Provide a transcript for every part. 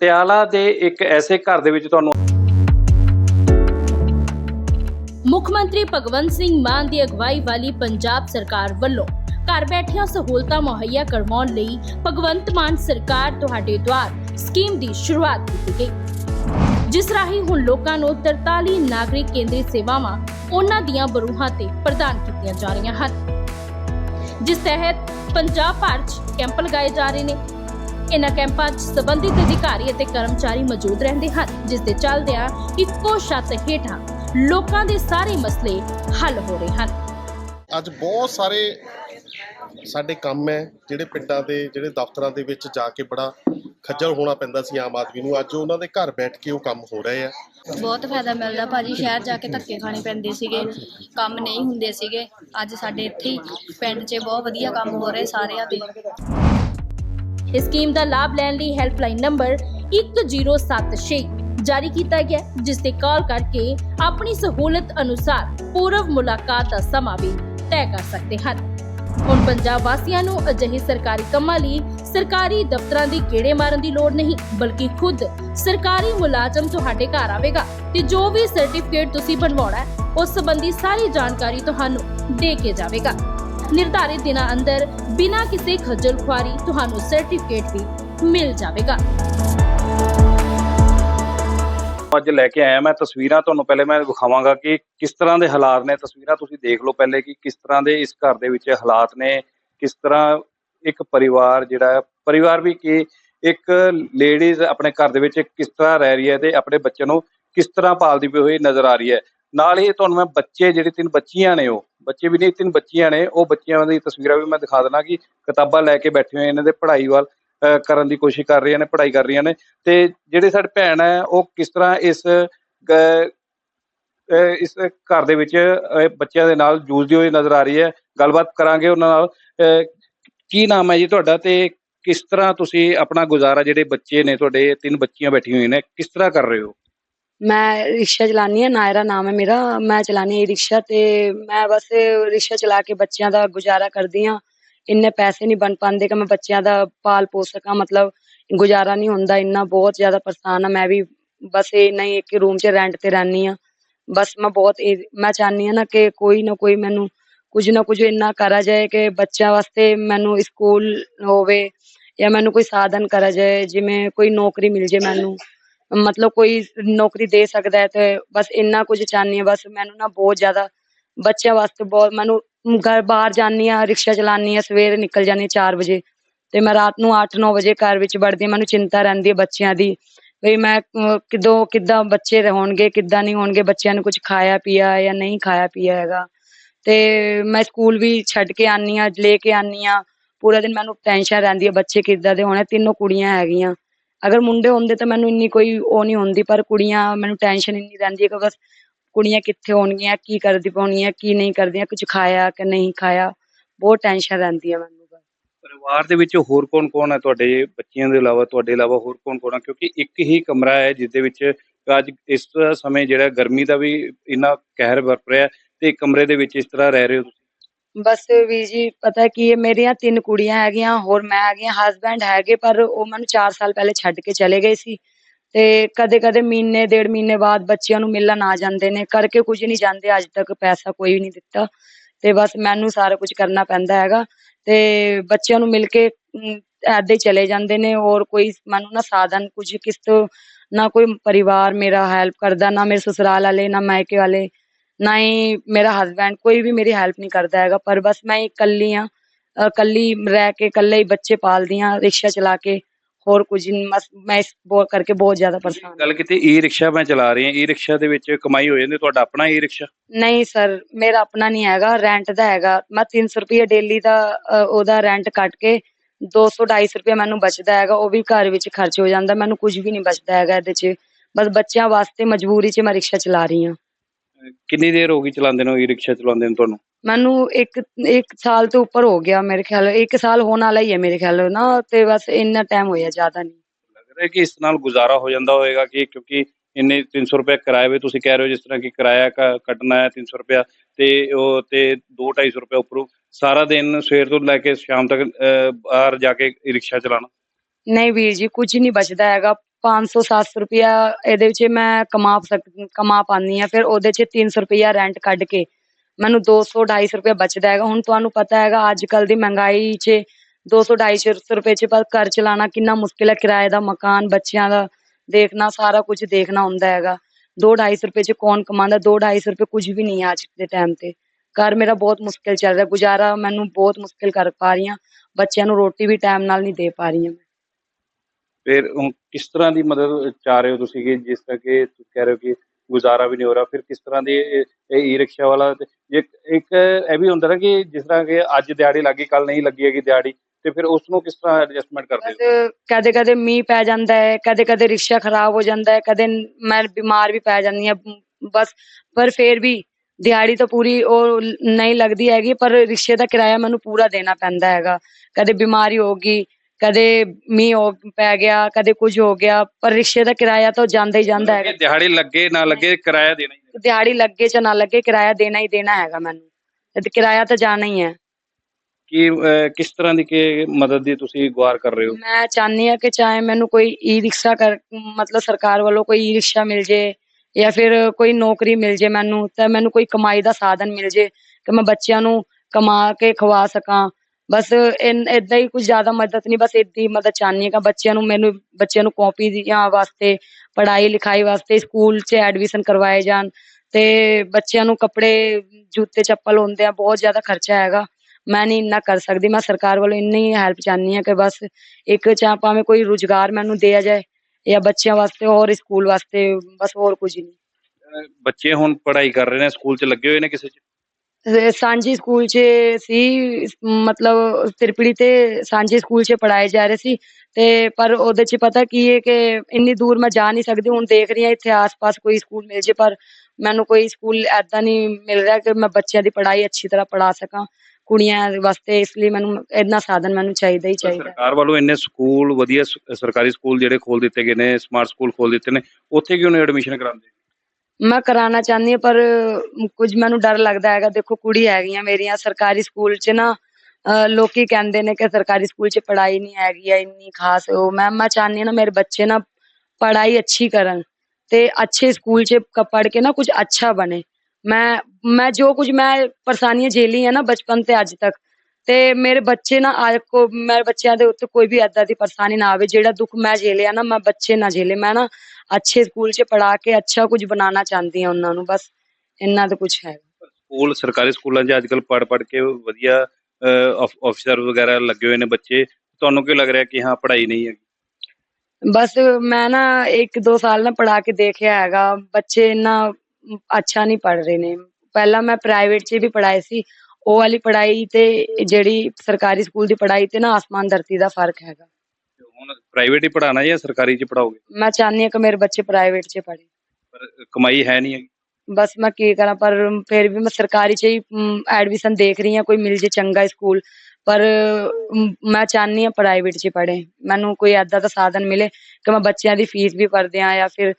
ਪਟਿਆਲਾ ਦੇ ਇੱਕ ਐਸੇ ਘਰ ਦੇ ਵਿੱਚ ਤੁਹਾਨੂੰ ਮੁੱਖ ਮੰਤਰੀ ਭਗਵੰਤ ਸਿੰਘ ਮਾਨ ਦੀ ਅਗਵਾਈ ਵਾਲੀ ਪੰਜਾਬ ਸਰਕਾਰ ਵੱਲੋਂ ਘਰ ਬੈਠਿਆਂ ਸਹੂਲਤਾਂ ਮੁਹੱਈਆ ਕਰਵਾਉਣ ਲਈ ਭਗਵੰਤ ਮਾਨ ਸਰਕਾਰ ਤੁਹਾਡੇ ਦੁਆਰ ਸਕੀਮ ਦੀ ਸ਼ੁਰੂਆਤ ਕੀਤੀ ਗਈ। ਜਿਸ ਰਾਹੀਂ ਹੁਣ ਲੋਕਾਂ ਨੂੰ 43 ਨਾਗਰਿਕ ਕੇਂਦਰੀ ਸੇਵਾਵਾਂ ਉਹਨਾਂ ਦੀਆਂ ਬਰੂਹਾਂ ਤੇ ਪ੍ਰਦਾਨ ਕੀਤੀਆਂ ਜਾ ਰਹੀਆਂ ਹਨ। ਜਿਸ ਤਹਿਤ ਪੰਜਾਬ ਭਰ 'ਚ ਕੈਂਪ ਲਗਾਏ ਜਾ ਰਹੇ ਨੇ। ਇਨ੍ਹਾਂ ਕੈਂਪਾਂ 'ਚ ਸੰਬੰਧਿਤ ਅਧਿਕਾਰੀ ਅਤੇ ਕਰਮਚਾਰੀ ਮੌਜੂਦ ਰਹਿੰਦੇ ਹਨ ਜਿਸ ਦੇ ਚੱਲਦਿਆਂ ਇੱਕੋ ਛੱਤ ਹੇਠਾਂ ਲੋਕਾਂ ਦੇ ਸਾਰੇ ਮਸਲੇ ਹੱਲ ਹੋ ਰਹੇ ਹਨ। ਅੱਜ ਬਹੁਤ ਸਾਰੇ ਸਾਡੇ ਕੰਮ ਹੈ ਜਿਹੜੇ ਪਿੰਡਾਂ ਦੇ ਜਿਹੜੇ ਦਫ਼ਤਰਾਂ ਦੇ ਵਿੱਚ ਜਾ ਕੇ ਬੜਾ ਖੱਜਲ ਹੋਣਾ ਪੈਂਦਾ ਸੀ ਆਮ ਆਦਮੀ ਨੂੰ। ਅੱਜ ਉਹਨਾਂ ਦੇ ਘਰ ਬੈਠ ਕੇ ਉਹ ਕੰਮ ਹੋ ਰਹੇ ਆ। ਬਹੁਤ ਫਾਇਦਾ ਮਿਲਦਾ ਭਾਜੀ ਸ਼ਹਿਰ ਜਾ ਕੇ ਧੱਕੇ ਖਾਣੇ ਪੈਂਦੇ ਸੀਗੇ ਕੰਮ ਨਹੀਂ ਹੁੰਦੇ ਸੀਗੇ। ਅੱਜ ਸਾਡੇ ਇੱਥੇ ਪਿੰਡ 'ਚ ਬਹੁਤ ਵਧੀਆ ਕੰਮ ਹੋ ਰਹੇ ਸਾਰਿਆਂ ਦੇ। ਇਸ ਸਕੀਮ ਦਾ ਲਾਭ ਲੈਣ ਲਈ ਹੈਲਪਲਾਈਨ ਨੰਬਰ 1076 ਜਾਰੀ ਕੀਤਾ ਗਿਆ, ਜਿਸ ਤੇ ਕਾਲ ਕਰਕੇ ਆਪਣੀ ਸਹੂਲਤ ਅਨੁਸਾਰ ਪੂਰਵ ਮੁਲਾਕਾਤ ਦਾ ਸਮਾਂ ਵੀ ਤੈਅ ਕਰ ਸਕਦੇ ਹਨ। ਹੁਣ ਪੰਜਾਬ ਵਾਸੀਆਂ ਨੂੰ ਅਜਿਹੇ ਸਰਕਾਰੀ ਕੰਮਾਂ ਲਈ ਸਰਕਾਰੀ ਦਫ਼ਤਰਾਂ ਦੀ ਗੇੜੇ ਮਾਰਨ ਦੀ ਲੋੜ ਨਹੀਂ, ਬਲਕਿ ਖੁਦ ਸਰਕਾਰੀ ਮੁਲਾਜ਼ਮ ਤੁਹਾਡੇ ਘਰ ਆਵੇਗਾ ਤੇ ਜੋ ਵੀ ਸਰਟੀਫਿਕੇਟ ਤੁਸੀਂ ਬਣਵਾਉਣਾ ਹੈ, ਉਸ ਸੰਬੰਧੀ ਸਾਰੀ ਜਾਣਕਾਰੀ ਤੁਹਾਨੂੰ ਦੇ ਕੇ ਜਾਵੇਗਾ। ਨਿਰਧਾਰਿਤ ਦਿਨਾਂ ਅੰਦਰ ਬਿਨਾਂ ਕਿਸੇ ਖੱਜਲ ਖੁਆਰੀ ਤੁਹਾਨੂੰ ਸਰਟੀਫਿਕੇਟ ਵੀ ਮਿਲ ਜਾਵੇਗਾ। ਅੱਜ ਲੈ ਕੇ ਆਇਆ ਮੈਂ ਤਸਵੀਰਾਂ, ਤੁਹਾਨੂੰ ਪਹਿਲੇ ਮੈਂ ਵਿਖਾਵਾਂਗਾ ਕਿ ਕਿਸ ਤਰ੍ਹਾਂ ਦੇ ਹਾਲਾਤ ਨੇ। ਤਸਵੀਰਾਂ ਤੁਸੀਂ ਦੇਖ ਲਓ ਪਹਿਲੇ ਕਿ ਕਿਸ ਤਰ੍ਹਾਂ ਦੇ ਇਸ ਘਰ ਦੇ ਵਿੱਚ ਹਾਲਾਤ ਨੇ, ਕਿਸ ਤਰ੍ਹਾਂ ਇੱਕ ਪਰਿਵਾਰ ਜਿਹੜਾ ਪਰਿਵਾਰ ਵੀ ਕੀ ਇੱਕ ਲੇਡੀਜ਼ ਆਪਣੇ ਘਰ ਦੇ ਵਿੱਚ ਕਿਸ ਤਰ੍ਹਾਂ ਰਹਿ ਰਹੀ ਹੈ ਤੇ ਆਪਣੇ ਬੱਚੇ ਨੂੰ ਕਿਸ ਤਰ੍ਹਾਂ ਪਾਲਦੀ ਪਈ ਹੋਈ ਨਜ਼ਰ ਆ ਰਹੀ ਹੈ। ਨਾਲ ਹੀ ਤੁਹਾਨੂੰ ਮੈਂ ਬੱਚੇ, ਜਿਹੜੇ ਤਿੰਨ ਬੱਚੀਆਂ ਨੇ ਉਹ ਬੱਚੇ ਵੀ ਨਹੀਂ, ਤਿੰਨ ਬੱਚੀਆਂ ਨੇ, ਉਹ ਬੱਚਿਆਂ ਦੀ ਤਸਵੀਰਾਂ ਵੀ ਮੈਂ ਦਿਖਾ ਦੇਣਾ ਕਿ ਕਿਤਾਬਾਂ ਲੈ ਕੇ ਬੈਠੇ ਹੋਏ ਇਹਨਾਂ ਦੇ ਪੜ੍ਹਾਈ ਵੱਲ ਕਰਨ ਦੀ ਕੋਸ਼ਿਸ਼ ਕਰ ਰਹੀਆਂ ਨੇ, ਪੜ੍ਹਾਈ ਕਰ ਰਹੀਆਂ ਨੇ ਤੇ ਜਿਹੜੇ ਸਾਡੇ ਭੈਣ ਹੈ, ਉਹ ਕਿਸ ਤਰ੍ਹਾਂ ਇਸ ਇਸ ਘਰ ਦੇ ਵਿੱਚ ਬੱਚਿਆਂ ਦੇ ਨਾਲ ਜੂਝਦੀ ਹੋਈ ਨਜ਼ਰ ਆ ਰਹੀ ਹੈ। ਗੱਲਬਾਤ ਕਰਾਂਗੇ ਉਹਨਾਂ ਨਾਲ। ਅਹ, ਕੀ ਨਾਮ ਹੈ ਜੀ ਤੁਹਾਡਾ ਤੇ ਕਿਸ ਤਰ੍ਹਾਂ ਤੁਸੀਂ ਆਪਣਾ ਗੁਜ਼ਾਰਾ, ਜਿਹੜੇ ਬੱਚੇ ਨੇ ਤੁਹਾਡੇ, ਤਿੰਨ ਬੱਚੀਆਂ ਬੈਠੀਆਂ ਹੋਈਆਂ ਨੇ, ਕਿਸ ਤਰ੍ਹਾਂ ਕਰ ਰਹੇ ਹੋ? ਮੈਂ ਰਿਕਸ਼ਾ ਚਲਾਨੀ ਹਾਂ ਨਾਇਰਾ ਨਾਮ ਹੈ ਮੇਰਾ, ਮੈਂ ਚਲਾਨੀ ਹਾਂ ਰਿਕਸ਼ਾ ਤੇ ਮੈਂ ਬਸ ਰਿਕਸ਼ਾ ਚਲਾ ਕੇ ਬੱਚਿਆਂ ਦਾ ਗੁਜ਼ਾਰਾ ਕਰਦੀ ਹਾਂ ਇੰਨੇ ਪੈਸੇ ਨਹੀਂ ਬਣ ਪਾਉਂਦੇ ਕਿ ਮੈਂ ਬੱਚਿਆਂ ਦਾ ਪਾਲ ਪੋਸ ਸਕਾਂ, ਮਤਲਬ ਗੁਜ਼ਾਰਾ ਨਹੀਂ ਹੁੰਦਾ, ਇੰਨਾ ਬਹੁਤ ਜ਼ਿਆਦਾ ਪਰੇਸ਼ਾਨ ਆ। ਮੈਂ ਵੀ ਬਸ ਇੰਨਾ ਹੀ ਇੱਕ ਰੂਮ 'ਚ ਰੈਂਟ ਤੇ ਰਹਿੰਦੀ ਹਾਂ ਬਸ ਮੈਂ ਬਹੁਤ ਇਹ- ਮੈਂ ਚਾਹੁੰਦੀ ਹਾਂ ਨਾ ਕਿ ਕੋਈ ਨਾ ਕੋਈ ਮੈਨੂੰ ਕੁਝ ਨਾ ਕੁਝ ਇੰਨਾ ਕਰਾ ਜਾਏ ਕਿ ਬੱਚਿਆਂ ਵਾਸਤੇ ਮੈਨੂੰ ਸਕੂਲ ਹੋਵੇ ਜਾਂ ਮੈਨੂੰ ਕੋਈ ਸਾਧਨ ਕਰਾ ਜਾਏ, ਜਿਵੇਂ ਕੋਈ ਨੌਕਰੀ ਮਿਲ ਜੇ ਮੈਨੂੰ। ਮਤਲਬ ਕੋਈ ਨੌਕਰੀ ਦੇ ਸਕਦਾ ਹੈ ਤੇ ਬਸ ਇੰਨਾ ਕੁਝ ਚਾਹਨੀ ਹਾਂ ਬਸ ਮੈਨੂੰ ਨਾ ਬਹੁਤ ਜ਼ਿਆਦਾ ਬੱਚਿਆਂ ਵਾਸਤੇ ਬਹੁਤ ਮੈਨੂੰ ਘਰ ਬਾਹਰ ਜਾਨੀ ਆ ਰਿਕਸ਼ਾ ਚਲਾਨੀ ਆ ਸਵੇਰੇ ਨਿਕਲ ਜਾਂਦੀ ਹਾਂ 4 ਵਜੇ ਤੇ ਮੈਂ ਰਾਤ ਨੂੰ 8-9 ਵਜੇ ਘਰ ਵਿੱਚ ਵੜਦੀ ਹਾਂ ਮੈਨੂੰ ਚਿੰਤਾ ਰਹਿੰਦੀ ਹੈ ਬੱਚਿਆਂ ਦੀ ਵੀ ਮੈਂ ਅਹ, ਕਿਦੋਂ ਕਿੱਦਾਂ ਬੱਚੇ ਹੋਣਗੇ ਕਿੱਦਾਂ ਨਹੀਂ ਹੋਣਗੇ ਬੱਚਿਆਂ ਨੂੰ ਕੁਝ ਖਾਇਆ ਪੀਆ ਜਾਂ ਨਹੀਂ ਖਾਇਆ ਪੀਆ ਹੈਗਾ ਤੇ ਮੈਂ ਸਕੂਲ ਵੀ ਛੱਡ ਕੇ ਆਨੀ ਆ ਲੈ ਕੇ ਆਨੀ ਆ ਪੂਰਾ ਦਿਨ ਮੈਨੂੰ ਟੈਨਸ਼ਨ ਰਹਿੰਦੀ ਹੈ ਬੱਚੇ ਕਿੱਦਾਂ ਦੇ ਹੋਣੇ ਤਿੰਨੋਂ ਕੁੜੀਆਂ ਹੈਗੀਆਂ ਅਗਰ ਮੁੰਡੇ ਹੁੰਦੇ ਤਾਂ ਮੈਨੂੰ ਇੰਨੀ ਕੋਈ ਉਹ ਨਹੀਂ ਹੁੰਦੀ, ਪਰ ਕੁੜੀਆਂ ਮੈਨੂੰ ਟੈਨਸ਼ਨ ਇੰਨੀ ਰਹਿੰਦੀ ਹੈ ਕਿ ਬਸ ਕੁੜੀਆਂ ਕਿੱਥੇ ਹੋਣਗੀਆਂ, ਕੀ ਕਰਦੀ ਪਾਉਣੀਆਂ ਕੀ ਨਹੀਂ ਕਰਦੀਆਂ ਕੁਝ ਖਾਇਆ ਕਿ ਨਹੀਂ ਖਾਇਆ, ਬਹੁਤ ਟੈਨਸ਼ਨ ਰਹਿੰਦੀ ਹੈ ਮੈਨੂੰ ਪਰਿਵਾਰ ਦੇ ਵਿੱਚ ਹੋਰ ਕੌਣ-ਕੌਣ ਹੈ ਤੁਹਾਡੇ ਬੱਚਿਆਂ ਦੇ ਇਲਾਵਾ? ਤੁਹਾਡੇ ਇਲਾਵਾ ਹੋਰ ਕੌਣ-ਕੌਣ ਹੈ? ਕਿਉਂਕਿ ਇੱਕ ਹੀ ਕਮਰਾ ਹੈ ਜਿਸ ਦੇ ਵਿੱਚ ਅੱਜ ਇਸ ਸਮੇਂ ਜਿਹੜਾ ਗਰਮੀ ਦਾ ਵੀ ਇੰਨਾ ਕਹਿਰ ਵਰਪ ਰਿਹਾ ਤੇ ਕਮਰੇ ਦੇ ਵਿੱਚ ਇਸ ਤਰ੍ਹਾਂ ਰਹਿ ਰਹੇ ਹੋ ਬਸ ਵੀਰ ਜੀ, ਪਤਾ ਕੀ ਹੈ, ਮੇਰੀਆਂ ਤਿੰਨ ਕੁੜੀਆਂ ਹੈਗੀਆਂ, ਹੋਰ ਮੈਂ ਹੈਗੀਆਂ ਹਸਬੈਂਡ ਹੈਗੇ, ਪਰ ਉਹ ਮੈਨੂੰ 4 ਸਾਲ ਪਹਿਲੇ ਛੱਡ ਕੇ ਚਲੇ ਗਏ ਸੀ। ਤੇ ਕਦੇ ਕਦੇ ਮਹੀਨੇ, ਡੇਢ ਮਹੀਨੇ ਬਾਅਦ ਬੱਚਿਆਂ ਨੂੰ ਮਿਲਣ ਆ ਜਾਂਦੇ ਨੇ, ਕਰਕੇ ਕੁਝ ਨਹੀਂ ਜਾਂਦੇ, ਅੱਜ ਤੱਕ ਪੈਸਾ ਕੋਈ ਵੀ ਨਹੀਂ ਦਿੱਤਾ। ਤੇ ਬਸ ਮੈਨੂੰ ਸਾਰਾ ਕੁਝ ਕਰਨਾ ਪੈਂਦਾ ਹੈਗਾ। ਤੇ ਬੱਚਿਆਂ ਨੂੰ ਮਿਲ ਕੇ ਐਦੇ ਚਲੇ ਜਾਂਦੇ ਨੇ ਔਰ ਕੋਈ ਮੈਨੂੰ ਨਾ ਸਾਧਨ, ਕੁਝ ਕਿਸ ਤੋਂ ਨਾ ਕੋਈ ਪਰਿਵਾਰ ਮੇਰਾ ਹੈਲਪ ਕਰਦਾ, ਨਾ ਮੇਰੇ ਸਸੁਰਾਲ ਵਾਲੇ, ਨਾ ਮਾਇਕੇ ਵਾਲੇ। ਨਾ ਹੀ ਮੇਰਾ ਹਸਬੈਂਡ ਕੋਈ ਵੀ ਮੇਰੀ ਹੈਲਪ ਨਹੀਂ ਕਰਦਾ ਹੈਗਾ ਪਰ ਬਸ ਮੈਂ ਇਕੱਲੀ ਆ ਇਕੱਲੀ ਰਹਿ ਕੇ ਇਕੱਲੇ ਹੀ ਬੱਚੇ ਪਾਲਦੀ ਹਾਂ ਰਿਕਸ਼ਾ ਚਲਾ ਕੇ ਹੋਰ ਕੁਝ ਮੈਂ ਇਸ ਕਰਕੇ ਬਹੁਤ ਜ਼ਿਆਦਾ ਪਰੇਸ਼ਾਨ। ਗੱਲ ਕੀਤੀ ਈ ਰਿਕਸ਼ਾ ਮੈਂ ਚਲਾ ਰਹੀ ਹਾਂ ਈ ਰਿਕਸ਼ਾ ਦੇ ਵਿੱਚ ਕਮਾਈ ਹੋ ਜਾਂਦੀ ਤੁਹਾਡਾ ਆਪਣਾ ਈ ਰਿਕਸ਼ਾ ਨਹੀਂ ਸਰ ਮੇਰਾ ਆਪਣਾ ਨਹੀਂ ਹੈਗਾ ਰੈਂਟ ਦਾ ਹੈਗਾ ਮੈਂ 300 ਰੁਪਏ ਡੇਲੀ ਦਾ ਉਹਦਾ ਰੈਂਟ ਕੱਟ ਕੇ 200 250 ਰੁਪਏ ਮੈਨੂੰ ਬਚਦਾ ਹੈਗਾ ਉਹ ਵੀ ਘਰ ਵਿੱਚ ਖਰਚ ਹੋ ਜਾਂਦਾ ਮੈਨੂੰ ਕੁਝ ਵੀ ਨਹੀਂ ਬਚਦਾ ਹੈਗਾ ਇਹਦੇ 'ਚ। ਬਸ ਬੱਚਿਆਂ ਵਾਸਤੇ ਮਜਬੂਰੀ 'ਚ ਮੈਂ ਰਿਕਸ਼ਾ ਚਲਾ ਰਹੀ ਹਾਂ। ਕਿੰਨੀ ਦੇਰ ਹੋ ਗਈ ਚਲਾਉਂਦੇ ਨੂੰ ਈ ਰਿਕਸ਼ਾ ਚਲਾਉਂਦੇ ਨੂੰ ਤੁਹਾਨੂੰ? ਮੈਨੂੰ ਇੱਕ ਇੱਕ ਸਾਲ ਤੋਂ ਉੱਪਰ ਹੋ ਗਿਆ ਮੇਰੇ ਖਿਆਲ ਇੱਕ ਸਾਲ ਹੋਣ ਵਾਲਾ ਹੀ ਹੈ ਮੇਰੇ ਖਿਆਲ ਨਾ ਤੇ ਬਸ ਇੰਨਾ ਟਾਈਮ ਹੋਇਆ ਜ਼ਿਆਦਾ ਨਹੀਂ। ਲੱਗ ਰਿਹਾ ਕਿ ਇਸ ਨਾਲ ਗੁਜ਼ਾਰਾ ਹੋ ਜਾਂਦਾ ਹੋਵੇਗਾ ਕਿ ਕਿਉਂਕਿ ਇੰਨੇ 300 ਰੁਪਏ ਕਿਰਾਏ ਵੀ ਤੁਸੀਂ ਕਹਿ ਰਹੇ ਹੋ ਜਿਸ ਤਰ੍ਹਾਂ ਕਿ ਕਿਰਾਇਆ ਕੱਟਣਾ ਹੈ 300 ਰੁਪਇਆ ਤੇ ਉਹ ਤੇ 2 250 ਰੁਪਏ ਉੱਪਰੋਂ ਸਾਰਾ ਦਿਨ ਸਵੇਰ ਤੋਂ ਲੈ ਕੇ ਸ਼ਾਮ ਤੱਕ ਬਾਹਰ ਜਾ ਕੇ ਰਿਕਸ਼ਾ ਚਲਾਉਣਾ। ਨਹੀਂ ਵੀਰ ਜੀ, ਕੁਝ ਨਹੀਂ ਬਚਦਾ ਹੈਗਾ। 500 700 ਰੁਪਇਆ ਇਹਦੇ ਵਿੱਚ ਮੈਂ ਕਮਾ ਸਕ, ਕਮਾ ਪਾਉਂਦੀ ਆ ਫਿਰ ਉਹਦੇ 'ਚ 300 ਰੁਪਇਆ ਰੈਂਟ ਕੱਢ ਕੇ ਮੈਨੂੰ 200 250 ਰੁਪਇਆ ਬਚਦਾ ਹੈਗਾ। ਹੁਣ ਤੁਹਾਨੂੰ ਪਤਾ ਹੈਗਾ, ਅੱਜ ਕੱਲ ਦੀ ਮਹਿੰਗਾਈ 'ਚ 200 250 ਰੁਪਏ 'ਚ ਪਰ ਘਰ ਚਲਾਉਣਾ ਕਿੰਨਾ ਮੁਸ਼ਕਿਲ ਹੈ। ਕਿਰਾਏ ਦਾ ਮਕਾਨ, ਬੱਚਿਆਂ ਦਾ ਦੇਖਣਾ, ਸਾਰਾ ਕੁਝ ਦੇਖਣਾ ਹੁੰਦਾ ਹੈਗਾ। 2 250 ਰੁਪਏ 'ਚ ਕੌਣ ਕਮਾਉਂਦਾ? 2 250 ਰੁਪਏ ਕੁਝ ਵੀ ਨਹੀਂ ਹੈ ਅੱਜ ਦੇ ਟਾਈਮ ਤੇ। ਘਰ ਮੇਰਾ ਬਹੁਤ ਮੁਸ਼ਕਿਲ ਚੱਲ ਰਿਹਾ। ਗੁਜ਼ਾਰਾ ਮੈਨੂੰ ਬਹੁਤ ਮੁਸ਼ਕਿਲ ਕਰ ਪਾ ਰਹੀ ਹਾਂ। ਬੱਚਿਆਂ ਨੂੰ ਰੋਟੀ ਵੀ ਟਾਈਮ ਨਾਲ ਨਹੀਂ ਦੇ ਪਾ ਰਹੀ ਹਾਂ ਫਿਰ ਕਿਸ ਤਰ੍ਹਾਂ ਦੀ ਮਦਦ ਚਾਹ ਰਹੇ ਹੋ ਤੁਸੀਂ ਕਿ ਜਿਸ ਤਰ੍ਹਾਂ ਕਿ ਤੁਸੀਂ ਕਹਿ ਰਹੇ ਹੋ ਕਿ ਗੁਜ਼ਾਰਾ ਵੀ ਨਹੀਂ ਹੋ ਰਿਹਾ? ਫਿਰ ਕਿਸ ਤਰ੍ਹਾਂ ਦੀ ਇਹ ਈ ਰਿਕਸ਼ਾ ਵਾਲਾ ਇੱਕ ਇੱਕ ਇਹ ਵੀ ਹੁੰਦਾ ਨਾ ਕਿ ਜਿਸ ਤਰ੍ਹਾਂ ਕਿ ਅੱਜ ਦਿਹਾੜੀ ਲੱਗੀ ਕੱਲ ਨਹੀਂ ਲੱਗੀ ਹੈਗੀ ਦਿਹਾੜੀ, ਤੇ ਫਿਰ ਉਸ ਨੂੰ ਕਿਸ ਤਰ੍ਹਾਂ ਐਡਜਸਟਮੈਂਟ ਕਰਦੇ ਹੋ? ਕਦੇ ਕਦੇ ਮੀਂਹ ਪੈ ਜਾਂਦਾ ਹੈ ਕਦੇ ਕਦੇ ਰਿਕਸ਼ਾ ਖਰਾਬ ਹੋ ਜਾਂਦਾ ਹੈ, ਕਦੇ ਮੈਂ ਬਿਮਾਰ ਵੀ ਪੈ ਜਾਂਦੀ ਹਾਂ, ਬਸ, ਪਰ ਫਿਰ ਵੀ ਦਿਹਾੜੀ ਤਾਂ ਪੂਰੀ ਉਹ ਨਹੀਂ ਲੱਗਦੀ ਹੈਗੀ, ਪਰ ਰਿਕਸ਼ੇ ਦਾ ਕਿਰਾਇਆ ਮੈਨੂੰ ਪੂਰਾ ਦੇਣਾ ਪੈਂਦਾ ਹੈਗਾ। ਕਦੇ ਬਿਮਾਰੀ ਹੋ ਗਈ ਕਦੇ ਮੀਂਹ ਹੋ ਪੈ ਗਿਆ ਕਦੇ ਕੁਝ ਹੋ ਗਿਆ ਪਰ ਰਿਕਸ਼ੇ ਦਾ ਕਿਰਾਇਆ ਤਾਂ ਜਾਂਦਾ ਹੀ ਜਾਂਦਾ ਹੈਗਾ। ਦਿਹਾੜੀ ਲੱਗੇ ਨਾ ਲੱਗੇ ਕਿਰਾਇਆ ਦੇਣਾ ਹੀ ਦਿਹਾੜੀ ਲੱਗੇ ਚ ਨਾ ਲੱਗੇ ਕਿਰਾਇਆ ਦੇਣਾ ਹੀ ਦੇਣਾ ਹੈਗਾ ਮੈਨੂੰ। ਤੇ ਕਿਰਾਇਆ ਤਾਂ ਜਾਣਾ ਹੀ ਹੈ। ਕਿ ਅਹ, ਕਿਸ ਤਰ੍ਹਾਂ ਦੀ ਕਿ ਮਦਦ ਦੀ ਤੁਸੀਂ ਗੁਹਾਰ ਕਰ ਰਹੇ ਹੋ? ਮੈਂ ਚਾਹੁੰਦੀ ਹਾਂ ਕਿ ਚਾਹੇ ਮੈਨੂੰ ਕੋਈ ਈ ਰਿਕਸ਼ਾ ਕਰ ਮਤਲਬ ਸਰਕਾਰ ਵੱਲੋਂ ਕੋਈ ਈ ਰਿਕਸ਼ਾ ਮਿਲ ਜੇ ਜਾਂ ਫਿਰ ਕੋਈ ਨੌਕਰੀ ਮਿਲ ਜੇ ਮੈਨੂੰ ਤਾਂ ਮੈਨੂੰ ਕੋਈ ਕਮਾਈ ਦਾ ਸਾਧਨ ਮਿਲ ਜੇ ਕਿ ਮੈਂ ਬੱਚਿਆਂ ਨੂੰ ਕਮਾ ਕੇ ਖਵਾ ਸਕਾਂ। ਬਸ ਇਦਾਂ ਹੀ ਕੁਝ ਜ਼ਿਆਦਾ ਮਦਦ ਨਹੀਂ ਬਸ ਏਦਾਂ ਹੀ ਮਦਦ ਚਾਹੁੰਦੀ ਹਾਂ ਕਿ ਬੱਚਿਆਂ ਨੂੰ ਮੈਨੂੰ, ਬੱਚਿਆਂ ਨੂੰ ਕਾਪੀ ਦੀਆਂ ਵਾਸਤੇ, ਪੜ੍ਹਾਈ ਲਿਖਾਈ ਵਾਸਤੇ, ਸਕੂਲ 'ਚ ਐਡਮਿਸ਼ਨ ਕਰਵਾਏ ਜਾਣ ਤੇ ਬੱਚਿਆਂ ਨੂੰ ਕੱਪੜੇ ਜੁੱਤੇ, ਚੱਪਲ ਹੁੰਦੇ ਆ, ਬਹੁਤ ਜ਼ਿਆਦਾ ਖਰਚਾ ਹੈਗਾ। ਮੈਂ ਨਹੀਂ ਇੰਨਾ ਕਰ ਸਕਦੀ, ਮੈਂ ਸਰਕਾਰ ਵੱਲੋਂ ਇੰਨੀ ਹੈਲਪ ਚਾਹੁੰਦੀ ਹਾਂ ਕਿ ਬਸ ਇੱਕ ਚਾਹ ਭਾਵੇਂ ਕੋਈ ਰੁਜ਼ਗਾਰ ਮੈਨੂੰ ਦਿਆ ਜਾਏ ਜਾਂ ਬੱਚਿਆਂ ਵਾਸਤੇ ਹੋਰ, ਸਕੂਲ ਵਾਸਤੇ, ਬਸ ਹੋਰ ਕੁਝ ਨਹੀਂ ਬੱਚੇ ਹੁਣ ਪੜ੍ਹਾਈ ਕਰ ਰਹੇ ਨੇ, ਸਕੂਲ 'ਚ ਲੱਗੇ ਹੋਏ ਨੇ ਕਿਸੇ 'ਚ? ਸਾਂਝੀ ਸਕੂਲ 'ਚ ਸੀ ਮਤਲਬ ਤ੍ਰਿਪੜੀ ਤੇ ਸਾਂਝੀ ਸਕੂਲ 'ਚ ਪੜਾਏ ਜਾ ਰਹੇ ਸੀ ਤੇ ਪਰ ਉਹਦੇ 'ਚ ਪਤਾ ਕੀ ਹੈ ਕਿ ਇੰਨੀ ਦੂਰ ਮੈਂ ਜਾ ਨਹੀਂ ਸਕਦੀ ਹੁਣ ਦੇਖ ਰਹੀ ਹਾਂ ਇੱਥੇ ਆਸ-ਪਾਸ ਕੋਈ ਸਕੂਲ ਮਿਲ ਜੇ ਪਰ ਮੈਨੂੰ ਕੋਈ ਸਕੂਲ ਐਦਾਂ ਨਹੀਂ ਮਿਲ ਰਿਹਾ ਕਿ ਮੈਂ ਬੱਚਿਆਂ ਦੀ ਪੜ੍ਹਾਈ ਅੱਛੀ ਤਰ੍ਹਾਂ ਪੜ੍ਹਾ ਸਕਾਂ ਕੁੜੀਆਂ ਵਾਸਤੇ ਇਸ ਲਈ ਮੈਨੂੰ ਇੰਨਾ ਸਾਧਨ ਮੈਨੂੰ ਚਾਹੀਦਾ ਹੀ ਚਾਹੀਦਾ। ਸਰਕਾਰ ਵੱਲੋਂ ਇੰਨੇ ਸਕੂਲ ਵਧੀਆ ਸਰਕਾਰੀ ਸਕੂਲ ਜਿਹੜੇ ਖੋਲ ਦਿੱਤੇ ਗਏ ਨੇ ਸਮਾਰਟ ਸਕੂਲ ਖੋਲ ਦਿੱਤੇ ਨੇ ਉੱਥੇ ਕਿਉਂ ਨਹੀਂ ਐਡਮਿਸ਼ਨ ਕਰਾਉਂਦੇ? ਮੈਂ ਕਰਾਉਣਾ ਚਾਹੁੰਦੀ ਹਾਂ, ਪਰ ਕੁਝ ਮੈਨੂੰ ਡਰ ਲੱਗਦਾ ਹੈਗਾ। ਦੇਖੋ, ਕੁੜੀ ਹੈਗੀਆਂ ਮੇਰੀਆਂ, ਸਰਕਾਰੀ ਸਕੂਲ 'ਚ ਨਾ ਲੋਕੀ ਕਹਿੰਦੇ ਨੇ ਕਿ ਸਰਕਾਰੀ ਸਕੂਲ 'ਚ ਪੜ੍ਹਾਈ ਨਹੀਂ ਹੈਗੀ ਆ, ਇੰਨੀ ਖਾਸ ਉਹ। ਮੈਮ ਮੈਂ ਚਾਹੁੰਦੀ ਹਾਂ ਨਾ ਮੇਰੇ ਬੱਚੇ ਨਾ ਪੜ੍ਹਾਈ ਅੱਛੀ ਕਰਨ ਤੇ ਅੱਛੇ ਸਕੂਲ 'ਚ ਪੜ੍ਹ ਕੇ ਨਾ ਕੁਝ ਅੱਛਾ ਬਣੇ। ਮੈਂ ਮੈਂ ਜੋ ਕੁਝ, ਮੈਂ ਪਰੇਸ਼ਾਨੀਆਂ ਝੇਲੀ ਹੈ ਨਾ ਬਚਪਨ ਤੇ ਅੱਜ ਤੱਕ ਤੇ ਮੇਰੇ ਬੱਚੇ ਨਾ ਅੱਜ ਕੋ ਮੇਰੇ ਬੱਚਿਆਂ ਦੇ ਉੱਤੇ ਕੋਈ ਵੀ ਏਦਾਂ ਦੀ ਪਰੇਸ਼ਾਨੀ ਨਾ ਆਵੇ ਜਿਹੜਾ ਦੁੱਖ ਮੈਂ ਝੇਲਿਆ ਨਾ ਮੈਂ ਬੱਚੇ ਨਾ ਝੇਲੇ ਮੈਂ ਨਾ ਅੱਛੇ ਸਕੂਲ 'ਚ ਪੜ੍ਹਾ ਕੇ ਅੱਛਾ ਕੁਝ ਬਣਾਉਣਾ ਚਾਹੁੰਦੀ ਹਾਂ ਉਹਨਾਂ ਨੂੰ ਬਸ ਇੰਨਾ ਤਾਂ ਕੁਝ ਹੈ। ਸਕੂਲ ਸਰਕਾਰੀ ਸਕੂਲਾਂ 'ਚ ਅੱਜਕੱਲ ਪੜ੍ਹ ਪੜ੍ਹ ਕੇ ਵਧੀਆ ਅਫਸਰ ਵਗੈਰਾ ਲੱਗੇ ਹੋਏ ਨੇ ਬੱਚੇ। ਤੁਹਾਨੂੰ ਕੀ ਲੱਗ ਰਿਹਾ ਕਿ ਹਾਂ ਪੜ੍ਹਾਈ ਨਹੀਂ ਹੈ ਬਸ ਮੈਂ ਨਾ ਇੱਕ ਦੋ ਸਾਲ ਨਾ ਪੜ੍ਹਾ ਕੇ ਦੇਖਿਆ ਹੈਗਾ ਬੱਚੇ ਇੰਨਾ ਅੱਛਾ ਨਹੀਂ ਪੜ੍ਹ ਰਹੇ ਨੇ। ਪਹਿਲਾਂ ਮੈਂ ਪ੍ਰਾਈਵੇਟ 'ਚ ਵੀ ਪੜ੍ਹਾਏ ਸੀ ਉਹ ਵਾਲੀ ਪੜ੍ਹਾਈ ਤੇ ਜਿਹੜੀ ਸਰਕਾਰੀ ਸਕੂਲ ਦੀ ਪੜ੍ਹਾਈ ਤੇ ਨਾ ਆਸਮਾਨ ਧਰਤੀ ਦਾ ਫ਼ਰਕ ਹੈਗਾ। ਹੁਣ ਪ੍ਰਾਈਵੇਟ ਹੀ ਪੜ੍ਹਾਉਣਾ ਜਾਂ ਸਰਕਾਰੀ 'ਚ ਪੜ੍ਹਾਓਗੇ? ਮੈਂ ਚਾਹੁੰਦੀ ਹਾਂ ਕਿ ਮੇਰੇ ਬੱਚੇ ਪ੍ਰਾਈਵੇਟ 'ਚ ਪੜ੍ਹੇ। ਪਰ ਕਮਾਈ ਹੈ ਨਹੀਂ ਹੈਗੀ। ਬਸ ਮੈਂ ਕੀ ਕਰਾਂ ਪਰ ਫਿਰ ਵੀ ਮੈਂ ਸਰਕਾਰੀ 'ਚ ਹੀ ਐਡਮਿਸ਼ਨ ਦੇਖ ਰਹੀ ਹਾਂ ਕੋਈ ਮਿਲ ਜੇ ਚੰਗਾ ਸਕੂਲ। ਪਰ ਮੈਂ ਚਾਹੁੰਦੀ ਹਾਂ ਪ੍ਰਾਈਵੇਟ 'ਚ ਪੜ੍ਹੇ। ਮੈਨੂੰ ਕੋਈ ਐਦਾਂ ਦਾ ਸਾਧਨ ਮਿਲੇ ਕਿ ਮੈਂ ਬੱਚਿਆਂ ਦੀ ਫੀਸ ਵੀ ਭਰ ਦਿਆਂ ਜਾਂ ਫਿਰ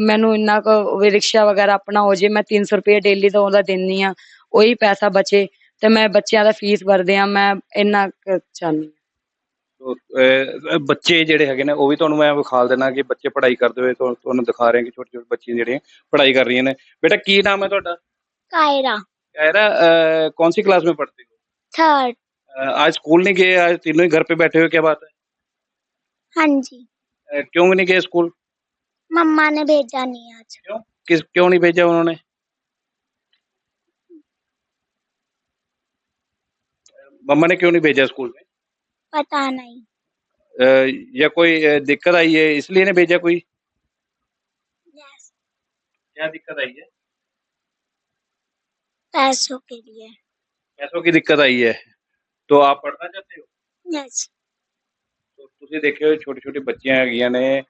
ਮੈਨੂੰ ਇੰਨਾ ਕੁ ਰਿਕਸ਼ਾ ਵਗੈਰਾ ਆਪਣਾ ਹੋ ਜੇ ਮੈਂ 300 ਰੁਪਏ ਡੇਲੀ ਦਾ ਉਹਦਾ ਦਿੰਦੀ ਹਾਂ। ਉਹੀ ਪੈਸਾ ਬਚੇ। ਤੇ ਮੈਂ ਬੱਚਿਆਂ ਦਾ ਫੀਸ ਭਰਦੇ ਆ ਮੈਂ ਇੰਨਾ ਕੁ ਚਾਹੁੰਦੀ ਹਾਂ ਤੋ, ਅਹ, ਬੱਚੇ ਜਿਹੜੇ ਹੈਗੇ ਨੇ ਉਹ ਵੀ ਤੁਹਾਨੂੰ ਮੈਂ ਵਿਖਾਲ ਦੇਣਾ ਕਿ ਬੱਚੇ ਪੜ੍ਹਾਈ ਕਰਦੇ ਹੋਏ ਤੁਹਾਨੂੰ ਤੁਹਾਨੂੰ ਦਿਖਾ ਰਹੇ ਕਿ ਛੋਟੇ ਛੋਟੇ ਬੱਚੀਆਂ ਜਿਹੜੀਆਂ ਪੜ੍ਹਾਈ ਕਰ ਰਹੀਆਂ ਨੇ ਬੇਟਾ ਕੀ ਨਾਮ ਹੈ ਤੁਹਾਡਾ कायरा कहरा कौन सी क्लास में पढ़ते हो थर्ड अ, आज स्कूल नहीं गए आज तीनों ही घर पे बैठे हुए क्या बात है हाँ जी अ, क्यों नहीं गए स्कूल मम्मा ने भेजा नहीं आज किस क्यों नहीं भेजा उन्होंने मम्मा ने क्यों नहीं भेजा स्कूल में पता नहीं अ, या कोई अ, दिक्कत आई है इसलिए नहीं भेजा कोई यस क्या दिक्कत आई है पैसों के लिए पैसों की दिक्कत आई है तो आप पढ़ना चाहते हो यस ਤੋ ਤੁਸੀਂ ਦੇਖਿਓ ਛੋਟੀ ਛੋਟੀ ਬੱਚੀਆਂ ਹੈਗੀਆਂ ਨੇ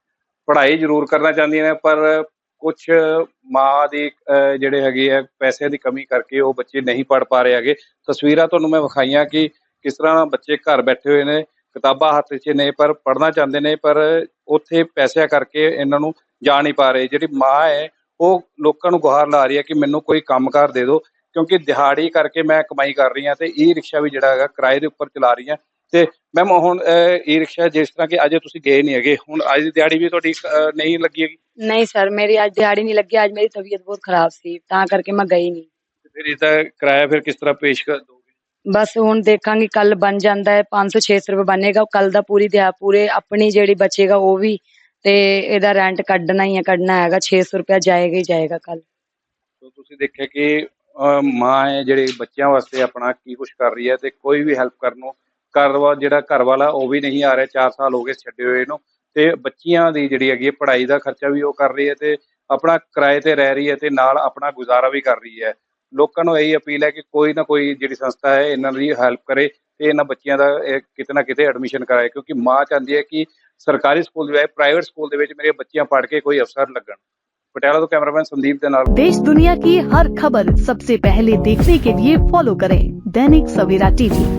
ਪੜ੍ਹਾਈ ਜ਼ਰੂਰ ਕਰਨਾ ਚਾਹੁੰਦੀਆਂ ਨੇ ਪਰ ਕੁਝ ਮਾਂ ਦੀ ਜਿਹੜੇ ਹੈਗੇ ਆ ਪੈਸੇ ਦੀ ਕਮੀ ਕਰਕੇ ਉਹ ਬੱਚੇ ਨਹੀਂ ਪੜ੍ਹ ਪਾ ਰਹੇ ਹੈਗੇ। ਤਸਵੀਰਾਂ ਤੁਹਾਨੂੰ ਮੈਂ ਵਿਖਾਈਆਂ ਕਿ ਕਿਸ ਤਰ੍ਹਾਂ ਬੱਚੇ ਘਰ ਬੈਠੇ ਹੋਏ ਨੇ, ਕਿਤਾਬਾਂ ਹੱਥ 'ਚ ਨੇ, ਪਰ ਪੜ੍ਹਨਾ ਚਾਹੁੰਦੇ ਨੇ, ਪਰ ਉੱਥੇ ਪੈਸਿਆਂ ਕਰਕੇ ਇਹਨਾਂ ਨੂੰ ਜਾ ਨਹੀਂ ਪਾ ਰਹੇ। ਜਿਹੜੀ ਮਾਂ ਹੈ, ਉਹ ਲੋਕਾਂ ਨੂੰ ਗੁਹਾਰ ਲਾ ਰਹੀ ਹੈ ਕਿ ਮੈਨੂੰ ਕੋਈ ਕੰਮਕਾਰ ਦੇ ਦਿਓ, ਕਿਉਂਕਿ ਦਿਹਾੜੀ ਕਰਕੇ ਮੈਂ ਕਮਾਈ ਕਰ ਰਹੀ ਹਾਂ ਤੇ ਈ ਰਿਕਸ਼ਾ ਵੀ ਜਿਹੜਾ ਹੈਗਾ ਕਿਰਾਏ ਦੇ ਉੱਪਰ ਚਲਾ ਰਹੀ ਹਾਂ। ਤੇ ਮੈਮ ਹੁਣ ਈ ਰਿਕਸ਼ਾ ਜਿਸ ਤਰ੍ਹਾਂ ਕਿ ਅੱਜ ਤੁਸੀਂ ਗਏ ਨਹੀਂ ਹੈਗੇ ਹੁਣ ਅੱਜ ਦੀ ਦਿਹਾੜੀ ਵੀ ਤੁਹਾਡੀ ਅਹ, ਨਹੀਂ ਲੱਗੀ ਹੈਗੀ? ਨਹੀਂ ਸਰ ਮੇਰੀ ਅੱਜ ਦਿਹਾੜੀ ਨਹੀਂ ਲੱਗੀ ਅੱਜ ਮੇਰੀ ਤਬੀਅਤ ਬਹੁਤ ਖਰਾਬ ਸੀ ਤਾਂ ਕਰਕੇ ਮੈਂ ਗਈ ਨਹੀਂ। ਤੇ ਫਿਰ ਇਹਦਾ ਕਿਰਾਇਆ ਫਿਰ ਕਿਸ ਤਰ੍ਹਾਂ ਪੇਸ਼ ਕਰ ਦੋਗੇ? ਬਸ ਹੁਣ ਦੇਖਾਂਗੇ ਕੱਲ ਬਣ ਜਾਂਦਾ ਹੈ 500 600 ਰੁਪਏ ਬਣੇਗਾ ਕੱਲ ਦਾ ਪੂਰੀ ਦਿਹਾ ਪੂਰੇ ਆਪਣੀ ਜਿਹੜੀ ਬਚੇਗਾ ਉਹ ਵੀ ਤੇ ਇਹਦਾ ਰੈਂਟ ਕੱਢਣਾ ਹੀ ਹੈ ਕੱਢਣਾ ਹੈਗਾ 600 ਰੁਪਏ ਜਾਏਗਾ ਹੀ ਜਾਏਗਾ ਕੱਲ ਤੋ ਤੁਸੀਂ ਦੇਖਿਆ ਕਿ ਅਹ, ਮਾਂ ਹੈ ਜਿਹੜੇ ਬੱਚਿਆਂ ਵਾਸਤੇ ਆਪਣਾ ਕੀ ਕੁਝ ਕਰ ਰਹੀ ਹੈ ਤੇ ਕੋਈ ਵੀ ਹੈਲਪ ਕਰਨ ਨੂੰ ਘਰ ਵਾ ਜਿਹੜਾ ਘਰ ਵਾਲਾ ਉਹ ਵੀ ਨਹੀਂ ਆ ਰਿਹਾ 4 ਸਾਲ ਹੋ ਗਏ ਛੱਡੇ ਹੋਏ ਨੂੰ ਤੇ ਬੱਚੀਆਂ ਦੀ ਜਿਹੜੀ ਹੈਗੀ ਹੈ ਪੜ੍ਹਾਈ ਦਾ ਖਰਚਾ ਵੀ ਉਹ ਕਰ ਰਹੀ ਹੈ ਤੇ ਆਪਣਾ ਕਿਰਾਏ ਤੇ ਰਹਿ ਰਹੀ ਹੈ ਤੇ ਨਾਲ ਆਪਣਾ ਗੁਜ਼ਾਰਾ ਵੀ ਕਰ ਰਹੀ ਹੈ ਲੋਕਾਂ ਨੂੰ ਇਹੀ ਅਪੀਲ ਹੈ ਕਿ ਕੋਈ ਨਾ ਕੋਈ ਜਿਹੜੀ ਸੰਸਥਾ ਹੈ ਇਹਨਾਂ ਦੀ ਹੈਲਪ ਕਰੇ ਤੇ ਇਹਨਾਂ ਬੱਚਿਆਂ ਦਾ ਇਹ ਕਿਤੇ ਨਾ ਕਿਤੇ ਐਡਮਿਸ਼ਨ ਕਰਾਏ ਕਿਉਂਕਿ ਮਾਂ ਚਾਹੁੰਦੀ ਹੈ ਕਿ ਸਰਕਾਰੀ ਸਕੂਲ ਦੇ ਵਿੱਚ ਪ੍ਰਾਈਵੇਟ ਸਕੂਲ ਦੇ ਵਿੱਚ ਮੇਰੀਆਂ ਬੱਚੀਆਂ ਪੜ੍ਹ ਕੇ ਕੋਈ ਅਫਸਰ ਲੱਗਣ ਪਟਿਆਲਾ ਤੋਂ ਕੈਮਰਾਮੈਨ ਸੰਦੀਪ ਦੇ ਨਾਲ देश दुनिया की हर खबर सबसे पहले देखने के लिए फॉलो करें दैनिक सवेरा टीवी